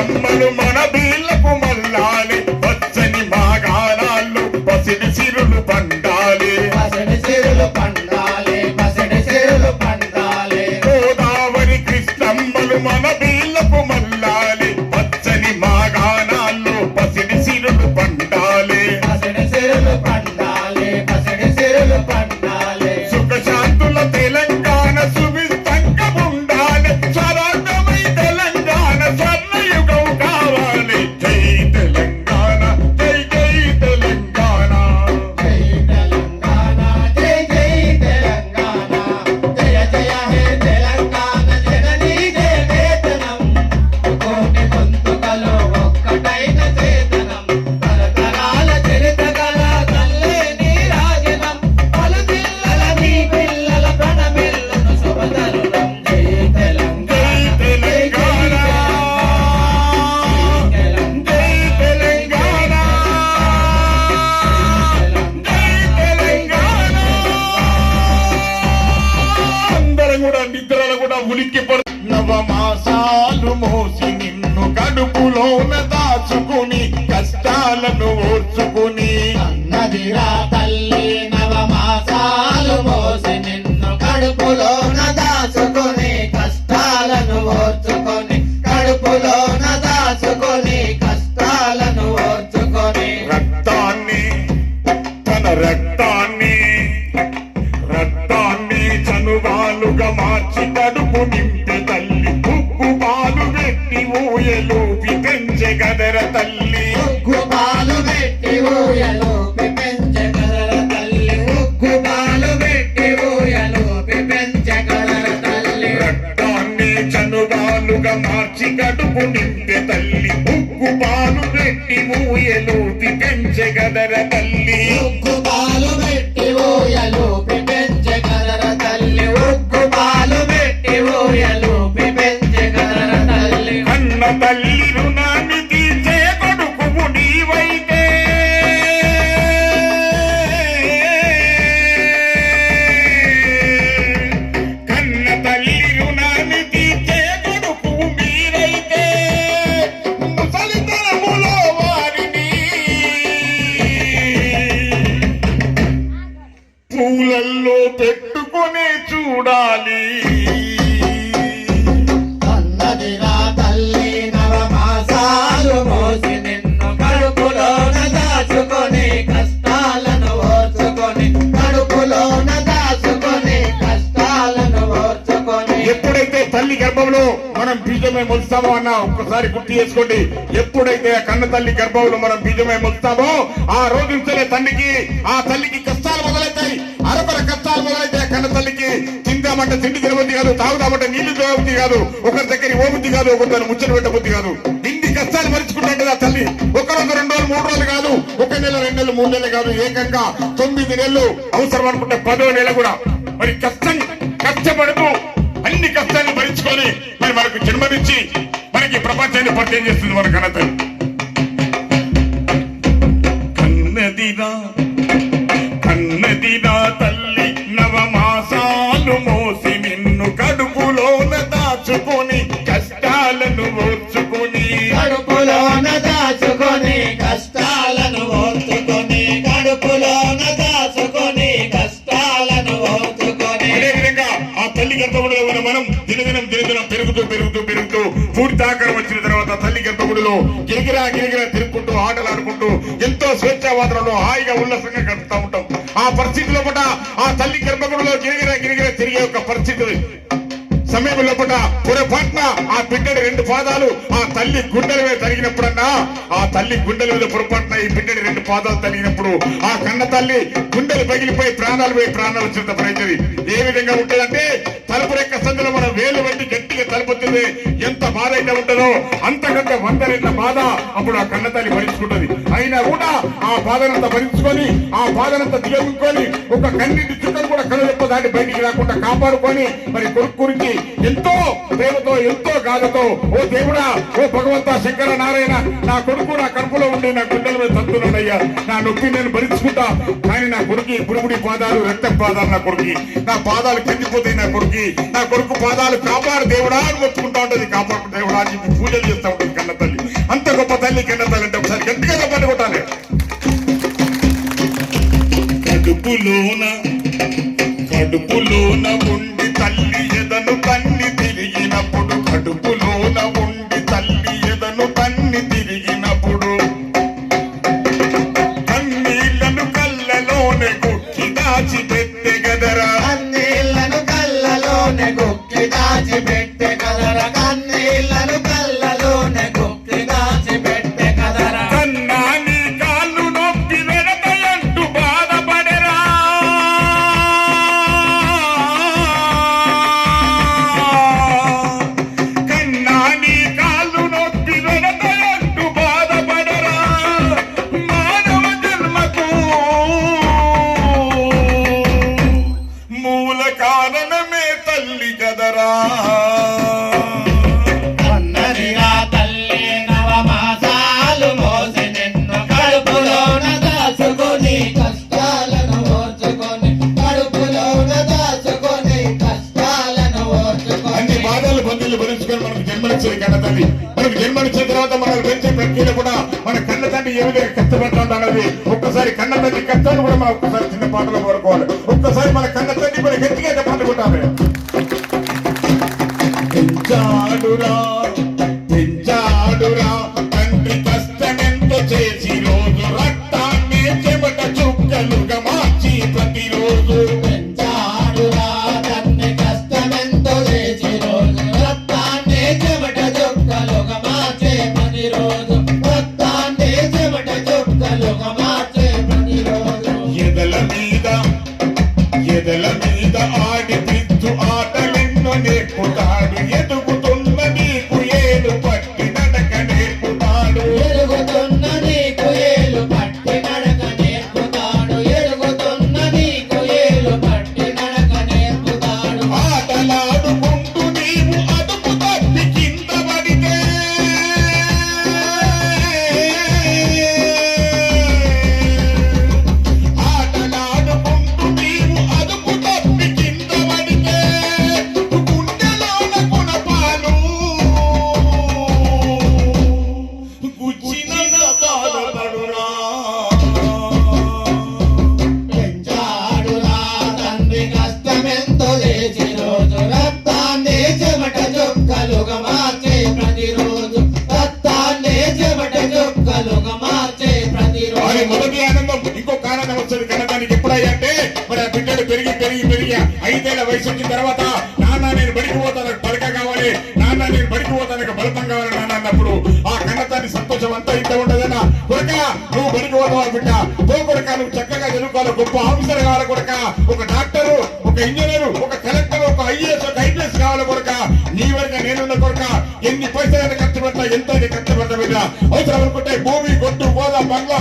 కృష్ణమ్మలు మన బీళ్ళకు మల్లాలి. గర్భంలో మనం బీజమే మొలుస్తామో అన్న ఒక్కసారి గుర్తు చేసుకోండి. ఎప్పుడైతే కన్న తల్లి గర్భంలో మనం బీజమే మొలుస్తామో ఆ రోజు నుంచే తండ్రికి ఆ తల్లికి కష్టాలు మొదలైతాయి. అరపర కష్టాలు మొదలైతే కన్న తల్లికి. తిందామంటే తిండి తినబుద్ధి కాదు తాగుదామంటే నీళ్ళు తాగబుద్ధి కాదు ఒకరి దగ్గర ఓబుద్ధి కాదు ఒకరితో ముచ్చట పెట్టబుద్ధి కాదు. ఇన్ని కష్టాలు మరుచుకుంటుంటది కదా తల్లి. ఒక రోజు రెండు రోజులు మూడు రోజులు కాదు ఒక నెల రెండు నెలలు మూడు నెలలు కాదు ఏకంగా తొమ్మిది నెలలు. అవసరం అనుకుంటే పదో నెల కూడా. మరి కష్టం కష్టపడుతూ మనకు జన్మనిచ్చి మనకి ప్రపంచాన్ని పరిచయం చేస్తుంది మన ఘనత. కన్నదిరా కన్నదిరా తల్లి గిరిగిరా గిరిగిరా తిరుగుకుంటూ ఆటలు ఆడుకుంటూ ఎంతో స్వేచ్ఛా వాతావరణంలో హాయిగా ఉల్లాసంగా గడుపుతూ ఉంటాం. ఆ పరిస్థితిలో పట ఆ తల్లి గర్భగుడిలో గిరిగిరా గిరిగిరా తిరిగే ఒక పరిస్థితి. సమయంలో పట పొరపాటున పాదాలు ఆ తల్లి గుండెల మీద తగినప్పుడన్నా ఆ తల్లి గుండెల మీద పొరపాటున ఈ బిడ్డని రెండు పాదాలు తగినప్పుడు ఆ కన్న తల్లి గుండెలు పగిలిపోయి ప్రాణాలు పోయి ప్రాణాలు వచ్చినంత ప్రయత్నం ఏ విధంగా ఉంటుందంటే తలుపు రెక్క సందులో మనం వేలు వంటి గట్టిగా తలుపుతుంది ఎంత బాధ అయితే ఉంటుందో అంతకంటే వంద రెట్ల బాధ అప్పుడు ఆ కన్న తల్లి భరించుకుంటుంది. అయినా కూడా ఆ బాధనంతా భరించుకొని ఆ బాధనంతా దిగముకొని ఒక కన్నీటి చుక్కను కూడా కనులెప్ప దాటి బయటికి రాకుండా కాపాడుకొని మరి కొడుకు గురించి ఎంతో ప్రేమతో ఎంతో గాథతో ఓ దేవుడా ఓ భగవంత శంకర నారాయణ నా కొడుకు నా కడుపులో ఉండే నా గుండెల మీద తత్తున్నాడయ్యా నా నొప్పి నేను భరించుకుంటా. కానీ నా కొడుకు పురుగుడి పాదాలు రక్త పాదాలు నా కొడుకు. నా పాదాలు కందిపోతాయి నా కొడుకు. నా కొడుకు పాదాలు కాపాడు దేవుడా అని ఒప్పుకుంటా ఉంటుంది. కాపాడు దేవుడా అని పూజలు చేస్తా ఉంటుంది కన్న తల్లి. అంత గొప్ప తల్లి కన్న తల్లి అంటే ఒకసారి గట్టిగా చెప్పండి కొట్టాలి. కడుపులోన కడుపులోన ఉండి తల్లి ఎదను తన్ని మనకు జన్మనిచ్చిన తర్వాత మనల్ని పెంచే ప్రక్రియ కూడా మన కన్న తండ్రి ఏ విధంగా కష్టపడుతుంది అన్నది ఒక్కసారి కన్న తండ్రి కష్టాన్ని కూడా మనం ఒక్కసారి చిన్న పాటలో కోరుకోవాలి ఒక్కసారి మన కన్న తండ్రి కూడా గట్టిగా పాట కొట్టాలి పెరిగి పెరిగి ఐదేళ్ళ వయసు వచ్చిన తర్వాత నాన్న నేను బడికి పోతాను బడక కావాలి. నాన్న నేను బడికి పోతాను బలతం కావాలి నాన్న అన్నప్పుడు ఆ కన్నతాన్ని సంతోషం అంతా ఇంత ఉండదన్నా. కొడక నువ్వు బడికి పోతావా బిడ్డ? పో కొడక నువ్వు చక్కగా చదువుకోవాలి గొప్ప ఆఫీసర్ కావాలి కొడక. ఒక డాక్టరు ఒక ఇంజనీరు ఒక కలెక్టర్ ఒక ఐఏఎస్ ఒక ఐపీఎస్ కావాలి కొడక. నీ వరకు నేనున్న కొడక. ఎన్ని పైసలు ఖర్చు పెడతా ఎంత ఖర్చు పెడతా బిడ్డ. అవసరం అనుకుంటే భూమి కొట్టు గోదా బంగ్లా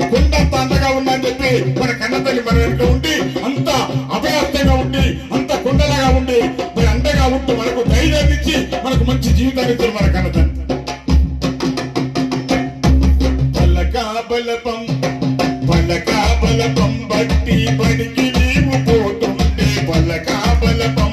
నేనున్నా అంతగా ఉన్నా చెప్పి మన కన్నతల్లి మన వెనుక ఉండి అంత అభయాస్తంగా ఉండి అంత కొండలాగా ఉండి మరి అండగా ఉంటూ మనకు ధైర్యాన్ని ఇచ్చి మనకు మంచి జీవితాన్ని ఇచ్చారు మన కన్నతల్లి. పలకా బలపం పలకా బలపం బట్టి పనికి నీవు పోతుంటే పలకా బలపం